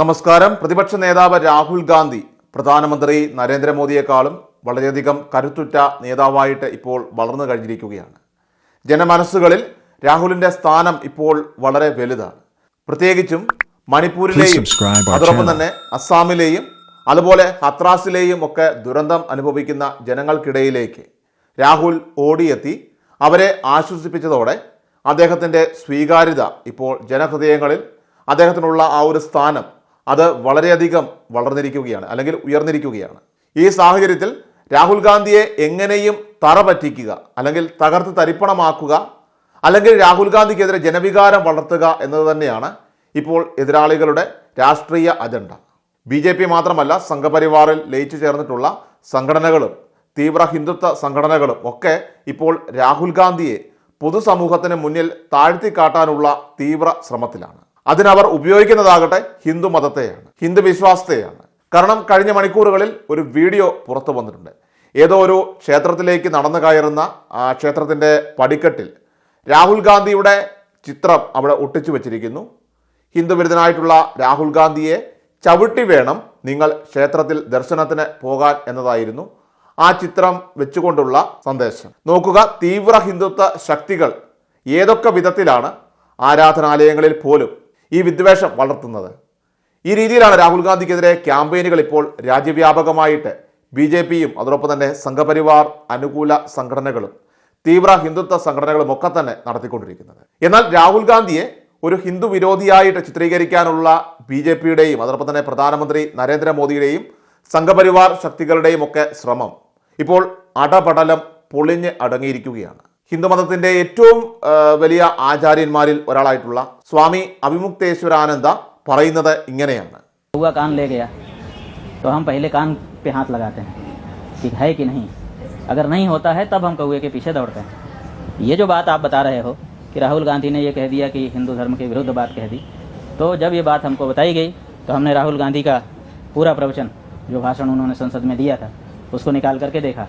നമസ്കാരം. പ്രതിപക്ഷ നേതാവ് രാഹുൽ ഗാന്ധി പ്രധാനമന്ത്രി നരേന്ദ്രമോദിയെക്കാളും വളരെയധികം കരുത്തുറ്റ നേതാവായിട്ട് ഇപ്പോൾ വളർന്നു കഴിഞ്ഞിരിക്കുകയാണ്. ജനമനസ്സുകളിൽ രാഹുലിന്റെ സ്ഥാനം ഇപ്പോൾ വളരെ വലുതാണ്. പ്രത്യേകിച്ചും മണിപ്പൂരിലെയും അതോടൊപ്പം തന്നെ അസ്സാമിലെയും അതുപോലെ ഹത്രാസിലെയും ഒക്കെ ദുരന്തം അനുഭവിക്കുന്ന ജനങ്ങൾക്കിടയിലേക്ക് രാഹുൽ ഓടിയെത്തി. അവരെ ആശ്വസിപ്പിച്ചതോടെ അദ്ദേഹത്തിന്റെ സ്വീകാര്യത ഇപ്പോൾ ജനഹൃദയങ്ങളിൽ അദ്ദേഹത്തിനുള്ള ആ ഒരു സ്ഥാനം അത് വളരെയധികം വളർന്നിരിക്കുകയാണ് അല്ലെങ്കിൽ ഉയർന്നിരിക്കുകയാണ്. ഈ സാഹചര്യത്തിൽ രാഹുൽ ഗാന്ധിയെ എങ്ങനെയും തറ പറ്റിക്കുക അല്ലെങ്കിൽ തകർത്ത് തരിപ്പണമാക്കുക അല്ലെങ്കിൽ രാഹുൽ ഗാന്ധിക്കെതിരെ ജനവികാരം വളർത്തുക എന്നത് തന്നെയാണ് ഇപ്പോൾ എതിരാളികളുടെ രാഷ്ട്രീയ അജണ്ട. ബി ജെ പി മാത്രമല്ല സംഘപരിവാറിൽ ലയിച്ചു ചേർന്നിട്ടുള്ള സംഘടനകളും തീവ്ര ഹിന്ദുത്വ സംഘടനകളും ഒക്കെ ഇപ്പോൾ രാഹുൽ ഗാന്ധിയെ പൊതുസമൂഹത്തിന് മുന്നിൽ താഴ്ത്തിക്കാട്ടാനുള്ള തീവ്ര ശ്രമത്തിലാണ്. അതിനവർ ഉപയോഗിക്കുന്നതാകട്ടെ ഹിന്ദു മതത്തെയാണ് ഹിന്ദു വിശ്വാസത്തെയാണ്. കാരണം കഴിഞ്ഞ മണിക്കൂറുകളിൽ ഒരു വീഡിയോ പുറത്തു വന്നിട്ടുണ്ട്. ഏതോ ഒരു ക്ഷേത്രത്തിലേക്ക് നടന്നു കയറുന്ന ആ ക്ഷേത്രത്തിന്റെ പടിക്കെട്ടിൽ രാഹുൽ ഗാന്ധിയുടെ ചിത്രം അവിടെ ഒട്ടിച്ചു വച്ചിരിക്കുന്നു. ഹിന്ദു വിരുദ്ധനായിട്ടുള്ള രാഹുൽ ഗാന്ധിയെ ചവിട്ടി വേണം നിങ്ങൾ ക്ഷേത്രത്തിൽ ദർശനത്തിന് പോകാൻ എന്നതായിരുന്നു ആ ചിത്രം വെച്ചുകൊണ്ടുള്ള സന്ദേശം. നോക്കുക തീവ്ര ഹിന്ദുത്വ ശക്തികൾ ഏതൊക്കെ വിധത്തിലാണ് ആരാധനാലയങ്ങളിൽ പോലും ഈ വിദ്വേഷം വളർത്തുന്നത്. ഈ രീതിയിലാണ് രാഹുൽ ഗാന്ധിക്കെതിരെ ക്യാമ്പയിനുകൾ ഇപ്പോൾ രാജ്യവ്യാപകമായിട്ട് ബി ജെ പിയും അതോടൊപ്പം തന്നെ സംഘപരിവാർ അനുകൂല സംഘടനകളും തീവ്ര ഹിന്ദുത്വ സംഘടനകളും ഒക്കെ തന്നെ നടത്തിക്കൊണ്ടിരിക്കുന്നത്. എന്നാൽ രാഹുൽ ഗാന്ധിയെ ഒരു ഹിന്ദു വിരോധിയായിട്ട് ചിത്രീകരിക്കാനുള്ള ബി ജെ പിയുടെയും അതോടൊപ്പം തന്നെ പ്രധാനമന്ത്രി നരേന്ദ്രമോദിയുടെയും സംഘപരിവാർ ശക്തികളുടെയും ഒക്കെ ശ്രമം ഇപ്പോൾ അടപടലം പൊളിഞ്ഞ് അടങ്ങിയിരിക്കുകയാണ്. ഹിന്ദുമതത്തിന്റെ ഏറ്റവും ആ, വലിയ ആചാര്യന്മാരിൽ ഒരാളായിട്ടുള്ള സ്വാമി അവിമുക്തേശ്വരാനന്ദ പറയുന്നത് ഇങ്ങനെയാണ് हुआ कान ले गया तो हम पहले कान पे हाथ लगाते हैं कि है कि नहीं अगर नहीं होता है तब हम कौए के पीछे दौड़ते हैं ये जो बात आप बता रहे हो कि राहुल गांधी ने ये कह दिया कि हिंदू धर्म के विरुद्ध बात कह दी तो जब ये बात हमको बताई गई तो हमने राहुल गांधी का पूरा प्रवचन जो भाषण उन्होंने संसद में दिया था उसको निकाल करके देखा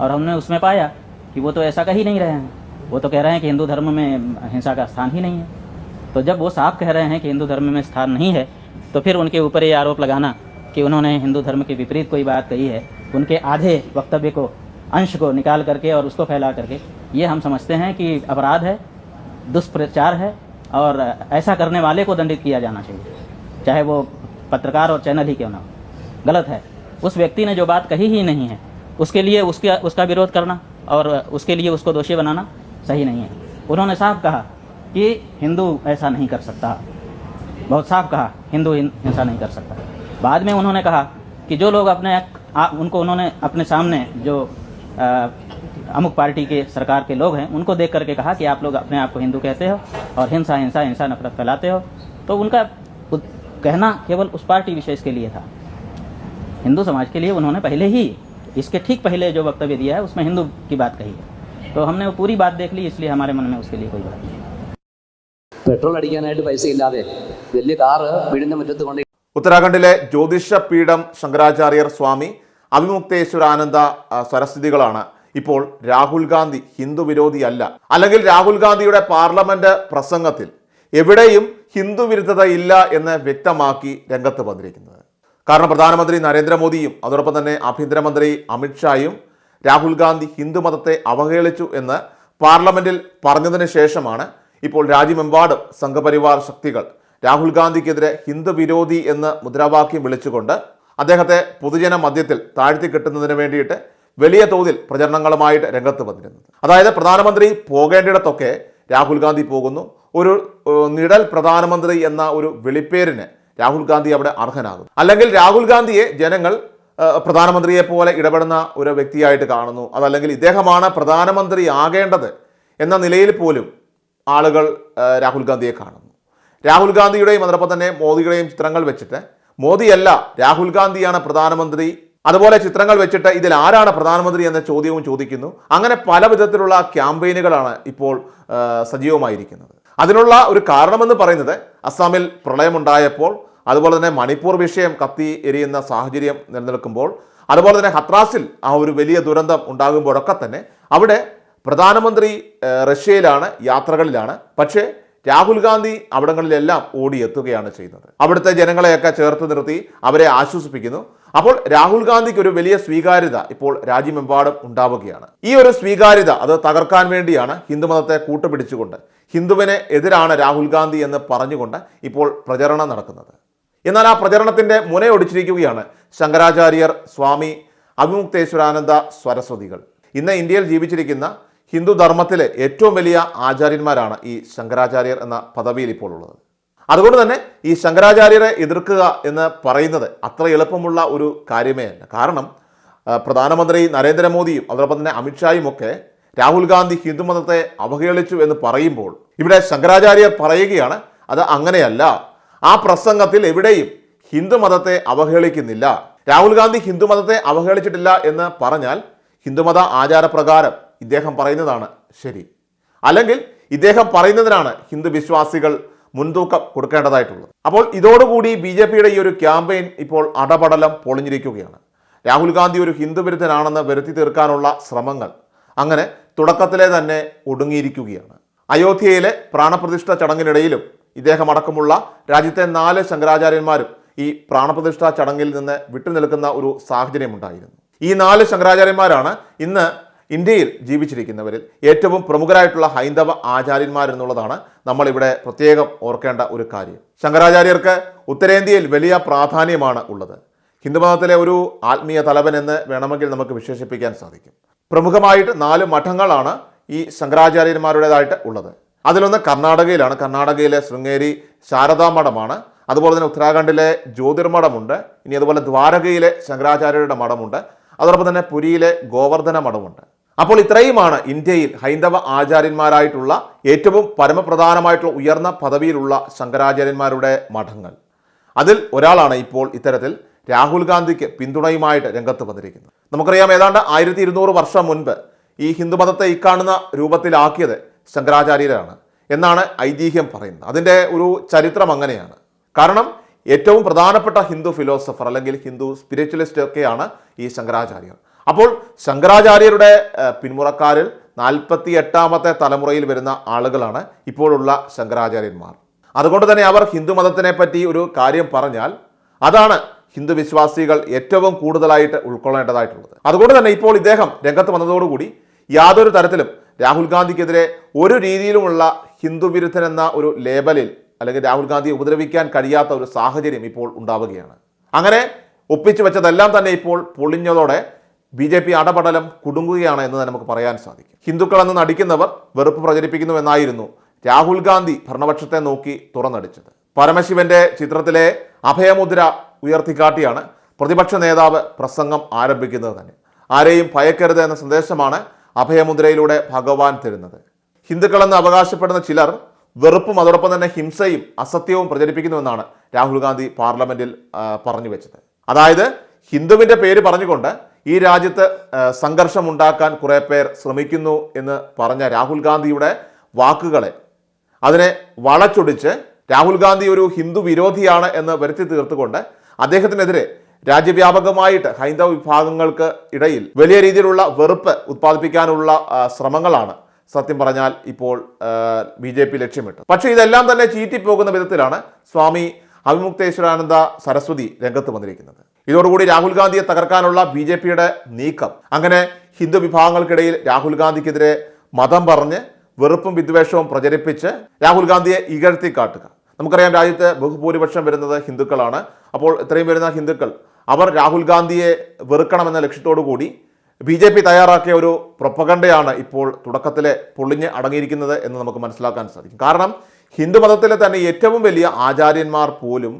और हमने उसमें पाया कि वो तो ऐसा कह ही नहीं रहे हैं। वो तो कह रहे हैं कि हिंदू धर्म में हिंसा का स्थान ही नहीं है। तो जब वो साफ़ कह रहे हैं कि हिंदू धर्म में स्थान नहीं है तो फिर उनके ऊपर ये आरोप लगाना कि उन्होंने हिंदू धर्म के विपरीत कोई बात कही है, उनके आधे वक्तव्य को, अंश को निकाल करके और उसको फैला करके। ये हम समझते हैं कि अपराध है, दुष्प्रचार है, और ऐसा करने वाले को दंडित किया जाना चाहिए, चाहे वो पत्रकार और चैनल ही क्यों ना हो। गलत है। उस व्यक्ति ने जो बात कही ही नहीं है, उसके लिए उसके, उसका विरोध करना। और उसके लिए उसको दोषी बनाना सही नहीं है। उन्होंने साफ़ कहा कि हिंदू ऐसा नहीं कर सकता। बहुत साफ़ कहा हिंदू हिंसा नहीं कर सकता। बाद में उन्होंने कहा कि जो लोग अपने आ, उनको उन्होंने अपने सामने जो आ, अमुक पार्टी के सरकार के लोग हैं उनको देख करके कहा कि आप लोग अपने आप को हिंदू कहते हो और हिंसा हिंसा हिंसा नफरत फैलाते हो। तो उनका कहना केवल उस पार्टी विशेष के लिए था। हिंदू समाज के लिए उन्होंने पहले ही इसके ठीक पहले जो वक्तव्य दिया है उसमें हिंदू की बात कही है तो हमने वो पूरी बात देख ली इसलिए हमारे मन में उसके लिए कोई बात नहीं है പെട്രോൾ അടിക്കാനായിട്ട് പൈസ ഇല്ലാതെ വലിയ കാറ് വീടിന്റെ മുറ്റത്ത് കൊണ്ട് ഉത്തരാഖണ്ഡിലെ ജ്യോതിഷ പീഠം ശങ്കരാചാര്യർ സ്വാമി അവിമുക്തേശ്വരാനന്ദ ആ, സരസ്വതികളാണ് ഇപ്പോൾ രാഹുൽ ഗാന്ധി ഹിന്ദു വിരോധിയല്ല അല്ലെങ്കിൽ രാഹുൽ ഗാന്ധിയുടെ പാർലമെന്റ് പ്രസംഗത്തിൽ എവിടെയും ഹിന്ദു വിരുദ്ധത ഇല്ല എന്ന് വ്യക്തമാക്കി രംഗത്ത് വന്നിരിക്കുന്നത് കാരണം പ്രധാനമന്ത്രി നരേന്ദ്രമോദിയും അതോടൊപ്പം തന്നെ ആഭ്യന്തരമന്ത്രി അമിത്ഷായും രാഹുൽ ഗാന്ധി ഹിന്ദു മതത്തെ അവഹേളിച്ചു എന്ന് പാർലമെന്റിൽ പറഞ്ഞതിന് ശേഷമാണ് ഇപ്പോൾ രാജ്യമെമ്പാടും സംഘപരിവാർ ശക്തികൾ. രാഹുൽ ഗാന്ധിക്കെതിരെ ഹിന്ദു വിരോധി എന്ന് മുദ്രാവാക്യം വിളിച്ചുകൊണ്ട് അദ്ദേഹത്തെ പൊതുജന മധ്യത്തിൽ താഴ്ത്തി കിട്ടുന്നതിന് വേണ്ടിയിട്ട് വലിയ തോതിൽ പ്രചരണങ്ങളുമായിട്ട് രംഗത്ത് വന്നിരുന്നത്. അതായത് പ്രധാനമന്ത്രി പോകേണ്ടിടത്തൊക്കെ രാഹുൽ ഗാന്ധി പോകുന്നു. ഒരു നിഴൽ പ്രധാനമന്ത്രി എന്ന ഒരു വെളിപ്പേരിന് രാഹുൽ ഗാന്ധി അവിടെ അർഹനാകും അല്ലെങ്കിൽ രാഹുൽ ഗാന്ധിയെ ജനങ്ങൾ പ്രധാനമന്ത്രിയെ പോലെ ഇടപെടുന്ന ഒരു വ്യക്തിയായിട്ട് കാണുന്നു. അതല്ലെങ്കിൽ ഇദ്ദേഹമാണ് പ്രധാനമന്ത്രി ആകേണ്ടത് എന്ന നിലയിൽ പോലും ആളുകൾ രാഹുൽ ഗാന്ധിയെ കാണുന്നു. രാഹുൽ ഗാന്ധിയുടെയും അതോടൊപ്പം തന്നെ മോദിയുടെയും ചിത്രങ്ങൾ വെച്ചിട്ട് മോദിയല്ല രാഹുൽ ഗാന്ധിയാണ് പ്രധാനമന്ത്രി. അതുപോലെ ചിത്രങ്ങൾ വെച്ചിട്ട് ഇതിൽ ആരാണ് പ്രധാനമന്ത്രി എന്ന ചോദ്യവും ചോദിക്കുന്നു. അങ്ങനെ പല വിധത്തിലുള്ള ക്യാമ്പയിനുകളാണ് ഇപ്പോൾ സജീവമായിരിക്കുന്നത്. അതിനുള്ള ഒരു കാരണമെന്ന് പറയുന്നത് അസ്സാമിൽ പ്രളയമുണ്ടായപ്പോൾ അതുപോലെ തന്നെ മണിപ്പൂർ വിഷയം കത്തി എരിയുന്ന സാഹചര്യം നിലനിൽക്കുമ്പോൾ അതുപോലെ തന്നെ ഹത്രാസിൽ ആ ഒരു വലിയ ദുരന്തം ഉണ്ടാകുമ്പോഴൊക്കെ തന്നെ അവിടെ പ്രധാനമന്ത്രി റഷ്യയിലാണ് യാത്രകളിലാണ്. പക്ഷേ രാഹുൽ ഗാന്ധി അവിടങ്ങളിലെല്ലാം ഓടിയെത്തുകയാണ് ചെയ്യുന്നത്. അവിടുത്തെ ജനങ്ങളെയൊക്കെ ചേർത്ത് നിർത്തി അവരെ ആശ്വസിപ്പിക്കുന്നു. അപ്പോൾ രാഹുൽ ഗാന്ധിക്ക് ഒരു വലിയ സ്വീകാര്യത ഇപ്പോൾ രാജ്യമെമ്പാടും ഉണ്ടാവുകയാണ്. ഈ ഒരു സ്വീകാര്യത അത് തകർക്കാൻ വേണ്ടിയാണ് ഹിന്ദുമതത്തെ കൂട്ടുപിടിച്ചുകൊണ്ട് ഹിന്ദുവിനെ എതിരാണ് രാഹുൽ ഗാന്ധി എന്ന് പറഞ്ഞുകൊണ്ട് ഇപ്പോൾ പ്രചരണം നടക്കുന്നത്. എന്നാൽ ആ പ്രചരണത്തിന്റെ മുനയൊടിച്ചിരിക്കുകയാണ് ശങ്കരാചാര്യർ സ്വാമി അഭിമുക്തേശ്വരാനന്ദ സരസ്വതികൾ. ഇന്ന് ഇന്ത്യയിൽ ജീവിച്ചിരിക്കുന്ന ഹിന്ദു ധർമ്മത്തിലെ ഏറ്റവും വലിയ ആചാര്യന്മാരാണ് ഈ ശങ്കരാചാര്യർ എന്ന പദവിയിൽ ഇപ്പോൾ ഉള്ളത്. അതുകൊണ്ട് തന്നെ ഈ ശങ്കരാചാര്യരെ എതിർക്കുക എന്ന് പറയുന്നത് അത്ര എളുപ്പമുള്ള ഒരു കാര്യമേ അല്ല. കാരണം പ്രധാനമന്ത്രി നരേന്ദ്രമോദിയും അതോടൊപ്പം തന്നെ അമിത്ഷായും ഒക്കെ രാഹുൽ ഗാന്ധി ഹിന്ദുമതത്തെ അവഹേളിച്ചു എന്ന് പറയുമ്പോൾ ഇവിടെ ശങ്കരാചാര്യർ പറയുകയാണ് അത് അങ്ങനെയല്ല. ആ പ്രസംഗത്തിൽ എവിടെയും ഹിന്ദുമതത്തെ അവഹേളിക്കുന്നില്ല. രാഹുൽ ഗാന്ധി ഹിന്ദുമതത്തെ അവഹേളിച്ചിട്ടില്ല എന്ന് പറഞ്ഞാൽ ഹിന്ദുമത ആചാരപ്രകാരം ഇദ്ദേഹം പറയുന്നതാണ് ശരി. അല്ലെങ്കിൽ ഇദ്ദേഹം പറയുന്നതിനാണ് ഹിന്ദു വിശ്വാസികൾ മുൻതൂക്കം കൊടുക്കേണ്ടതായിട്ടുള്ളത്. അപ്പോൾ ഇതോടുകൂടി ബി ജെ പിയുടെ ഈ ഒരു ക്യാമ്പയിൻ ഇപ്പോൾ അടപടലം പൊളിഞ്ഞിരിക്കുകയാണ്. രാഹുൽ ഗാന്ധി ഒരു ഹിന്ദു വിരുദ്ധനാണെന്ന് വരുത്തി തീർക്കാനുള്ള ശ്രമങ്ങൾ അങ്ങനെ തുടക്കത്തിലെ തന്നെ ഒടുങ്ങിയിരിക്കുകയാണ്. അയോധ്യയിലെ പ്രാണപ്രതിഷ്ഠ ചടങ്ങിനിടയിലും ഇദ്ദേഹം അടക്കമുള്ള രാജ്യത്തെ നാല് ശങ്കരാചാര്യന്മാരും ഈ പ്രാണപ്രതിഷ്ഠ ചടങ്ങിൽ നിന്ന് വിട്ടുനിൽക്കുന്ന ഒരു സാഹചര്യമുണ്ടായിരുന്നു. ഈ നാല് ശങ്കരാചാര്യന്മാരാണ് ഇന്ന് ഇന്ത്യയിൽ ജീവിച്ചിരിക്കുന്നവരിൽ ഏറ്റവും പ്രമുഖരായിട്ടുള്ള ഹൈന്ദവ ആചാര്യന്മാരെന്നുള്ളതാണ് നമ്മളിവിടെ പ്രത്യേകം ഓർക്കേണ്ട ഒരു കാര്യം. ശങ്കരാചാര്യർക്ക് ഉത്തരേന്ത്യയിൽ വലിയ പ്രാധാന്യമാണ് ഉള്ളത്. ഹിന്ദുമതത്തിലെ ഒരു ആത്മീയ തലവൻ എന്ന് വേണമെങ്കിൽ നമുക്ക് വിശേഷിപ്പിക്കാൻ സാധിക്കും. പ്രമുഖമായിട്ട് നാല് മഠങ്ങളാണ് ഈ ശങ്കരാചാര്യന്മാരുടേതായിട്ട് ഉള്ളത്. അതിലൊന്ന് കർണാടകയിലാണ്. കർണാടകയിലെ ശൃംഗേരി ശാരദാ മഠമാണ് അതുപോലെ തന്നെ ഉത്തരാഖണ്ഡിലെ ജ്യോതിർമഠമുണ്ട്. ഇനി അതുപോലെ ദ്വാരകയിലെ ശങ്കരാചാര്യരുടെ മഠമുണ്ട്. അതോടൊപ്പം തന്നെ പുരിയിലെ ഗോവർദ്ധന മഠമുണ്ട്. അപ്പോൾ ഇത്രയുമാണ് ഇന്ത്യയിൽ ഹൈന്ദവ ആചാര്യന്മാരായിട്ടുള്ള ഏറ്റവും പരമപ്രധാനമായിട്ടുള്ള ഉയർന്ന പദവിയിലുള്ള ശങ്കരാചാര്യന്മാരുടെ മഠങ്ങൾ. അതിൽ ഒരാളാണ് ഇപ്പോൾ ഇത്തരത്തിൽ രാഹുൽ ഗാന്ധിക്ക് പിന്തുണയുമായിട്ട് രംഗത്ത് വന്നിരിക്കുന്നത്. നമുക്കറിയാം ഏതാണ്ട് ആയിരത്തി ഇരുന്നൂറ് വർഷം മുൻപ് ഈ ഹിന്ദുമതത്തെ ഇക്കാണുന്ന രൂപത്തിലാക്കിയത് ശങ്കരാചാര്യരാണ് എന്നാണ് ഐതിഹ്യം പറയുന്നത്. അതിന്റെ ഒരു ചരിത്രം അങ്ങനെയാണ്. കാരണം ഏറ്റവും പ്രധാനപ്പെട്ട ഹിന്ദു ഫിലോസഫർ അല്ലെങ്കിൽ ഹിന്ദു സ്പിരിച്വലിസ്റ്റ് ഒക്കെയാണ് ഈ ശങ്കരാചാര്യർ. അപ്പോൾ ശങ്കരാചാര്യരുടെ പിന്മുറക്കാരിൽ നാൽപ്പത്തി എട്ടാമത്തെ തലമുറയിൽ വരുന്ന ആളുകളാണ് ഇപ്പോഴുള്ള ശങ്കരാചാര്യന്മാർ. അതുകൊണ്ട് തന്നെ അവർ ഹിന്ദു മതത്തിനെ പറ്റി ഒരു കാര്യം പറഞ്ഞാൽ അതാണ് ഹിന്ദു വിശ്വാസികൾ ഏറ്റവും കൂടുതലായിട്ട് ഉൾക്കൊള്ളേണ്ടതായിട്ടുള്ളത്. അതുകൊണ്ട് തന്നെ ഇപ്പോൾ ഇദ്ദേഹം രംഗത്ത് വന്നതോടുകൂടി യാതൊരു തരത്തിലും രാഹുൽ ഗാന്ധിക്കെതിരെ ഒരു രീതിയിലുമുള്ള ഹിന്ദു വിരുദ്ധൻ എന്ന ഒരു ലേബലിൽ അല്ലെങ്കിൽ രാഹുൽ ഗാന്ധിയെ ഉപദ്രവിക്കാൻ കഴിയാത്ത ഒരു സാഹചര്യം ഇപ്പോൾ ഉണ്ടാവുകയാണ്. അങ്ങനെ ഒപ്പിച്ചു വെച്ചതെല്ലാം തന്നെ ഇപ്പോൾ പൊളിഞ്ഞതോടെ ബി ജെ പി അടപടലം കുടുങ്ങുകയാണ് എന്ന് തന്നെ നമുക്ക് പറയാൻ സാധിക്കും. ഹിന്ദുക്കൾ എന്ന് നടിക്കുന്നവർ വെറുപ്പ് പ്രചരിപ്പിക്കുന്നു എന്നായിരുന്നു രാഹുൽ ഗാന്ധി ഭരണപക്ഷത്തെ നോക്കി തുറന്നടിച്ചത്. പരമശിവന്റെ ചിത്രത്തിലെ അഭയമുദ്ര ഉയർത്തിക്കാട്ടിയാണ് പ്രതിപക്ഷ നേതാവ് പ്രസംഗം ആരംഭിക്കുന്നത് തന്നെ. ആരെയും ഭയക്കരുത് എന്ന സന്ദേശമാണ് അഭയമുദ്രയിലൂടെ ഭഗവാൻ തരുന്നത്. ഹിന്ദുക്കളെന്ന് അവകാശപ്പെടുന്ന ചിലർ വെറുപ്പും അതോടൊപ്പം തന്നെ ഹിംസയും അസത്യവും പ്രചരിപ്പിക്കുന്നുവെന്നാണ് രാഹുൽ ഗാന്ധി പാർലമെന്റിൽ പറഞ്ഞു വെച്ചത്. അതായത് ഹിന്ദുവിന്റെ പേര് പറഞ്ഞുകൊണ്ട് ഈ രാജ്യത്ത് സംഘർഷമുണ്ടാക്കാൻ കുറേ പേർ ശ്രമിക്കുന്നു എന്ന് പറഞ്ഞ രാഹുൽ ഗാന്ധിയുടെ വാക്കുകളെ അതിനെ വളച്ചൊടിച്ച് രാഹുൽ ഗാന്ധി ഒരു ഹിന്ദു വിരോധിയാണ് എന്ന് വരുത്തി തീർത്തുകൊണ്ട് അദ്ദേഹത്തിനെതിരെ രാജ്യവ്യാപകമായിട്ട് ഹൈന്ദവ വിഭാഗങ്ങൾക്ക് ഇടയിൽ വലിയ രീതിയിലുള്ള വെറുപ്പ് ഉത്പാദിപ്പിക്കാനുള്ള ശ്രമങ്ങളാണ് സത്യം പറഞ്ഞാൽ ഇപ്പോൾ ബി ജെ പി ലക്ഷ്യമിട്ടു പക്ഷേ ഇതെല്ലാം തന്നെ ചീറ്റിപ്പോകുന്ന വിധത്തിലാണ് സ്വാമി അവിമുക്തേശ്വരാനന്ദ സരസ്വതി രംഗത്ത് വന്നിരിക്കുന്നത്. ഇതോടുകൂടി രാഹുൽ ഗാന്ധിയെ തകർക്കാനുള്ള ബി ജെ പിയുടെ നീക്കം. അങ്ങനെ ഹിന്ദു വിഭാഗങ്ങൾക്കിടയിൽ രാഹുൽ ഗാന്ധിക്കെതിരെ മതം പറഞ്ഞ് വെറുപ്പും വിദ്വേഷവും പ്രചരിപ്പിച്ച് രാഹുൽ ഗാന്ധിയെ ഇകഴ്ത്തി കാട്ടുക. നമുക്കറിയാം രാജ്യത്ത് ബഹുഭൂരിപക്ഷം വരുന്നത് ഹിന്ദുക്കളാണ്. അപ്പോൾ ഇത്രയും വരുന്ന ഹിന്ദുക്കൾ അവർ രാഹുൽ ഗാന്ധിയെ വെറുക്കണമെന്ന ലക്ഷ്യത്തോടു കൂടി ബി ജെ പി തയ്യാറാക്കിയ ഒരു പ്രൊപ്പഗണ്ടയാണ് ഇപ്പോൾ തുടക്കത്തിലെ പൊളിഞ്ഞ് അടങ്ങിയിരിക്കുന്നത് എന്ന് നമുക്ക് മനസ്സിലാക്കാൻ സാധിക്കും. കാരണം ഹിന്ദു മതത്തിലെ തന്നെ ഏറ്റവും വലിയ ആചാര്യന്മാർ പോലും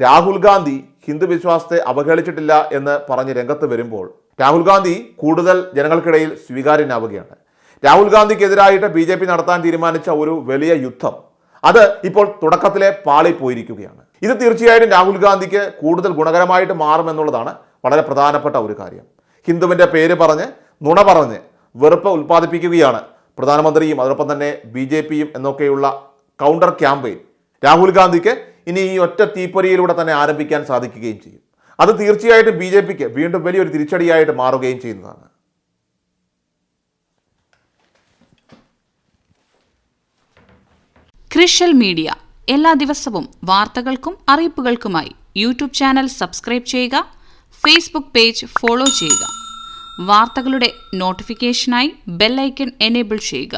രാഹുൽ ഗാന്ധി ഹിന്ദു വിശ്വാസത്തെ അവഹേളിച്ചിട്ടില്ല എന്ന് പറഞ്ഞ് രംഗത്ത് വരുമ്പോൾ രാഹുൽ ഗാന്ധി കൂടുതൽ ജനങ്ങൾക്കിടയിൽ സ്വീകാര്യനാവുകയാണ്. രാഹുൽ ഗാന്ധിക്കെതിരായിട്ട് ബി ജെ പി നടത്താൻ തീരുമാനിച്ച ഒരു വലിയ യുദ്ധം അത് ഇപ്പോൾ തുടക്കത്തിലെ പാളി പോയിരിക്കുകയാണ്. ഇത് തീർച്ചയായിട്ടും രാഹുൽ ഗാന്ധിക്ക് കൂടുതൽ ഗുണകരമായിട്ട് മാറുമെന്നുള്ളതാണ് വളരെ പ്രധാനപ്പെട്ട ഒരു കാര്യം. ഹിന്ദുവിന്റെ പേര് പറഞ്ഞ് നുണ പറഞ്ഞ് വെറുപ്പ് ഉൽപ്പാദിപ്പിക്കുകയാണ് പ്രധാനമന്ത്രിയും അതോടൊപ്പം തന്നെ ബി ജെ പിയും എന്നൊക്കെയുള്ള കൗണ്ടർ ക്യാമ്പയിൻ രാഹുൽ ഗാന്ധിക്ക് ഇനി ഈ ഒറ്റ തീപ്പൊരിയിലൂടെ തന്നെ ആരംഭിക്കാൻ സാധിക്കുകയും ചെയ്യും. അത് തീർച്ചയായിട്ടും ബി ജെ പിക്ക് വീണ്ടും വലിയൊരു തിരിച്ചടിയായിട്ട് മാറുകയും ചെയ്യുന്നതാണ്. ക്രിഷ്യൽ മീഡിയ എല്ലാ ദിവസവും വാർത്തകൾക്കും അറിയിപ്പുകൾക്കുമായി യൂട്യൂബ് ചാനൽ സബ്സ്ക്രൈബ് ചെയ്യുക ഫേസ്ബുക്ക് പേജ് ഫോളോ ചെയ്യുക. വാർത്തകളുടെ നോട്ടിഫിക്കേഷനായി ബെല്ലൈക്കൺ എനേബിൾ ചെയ്യുക.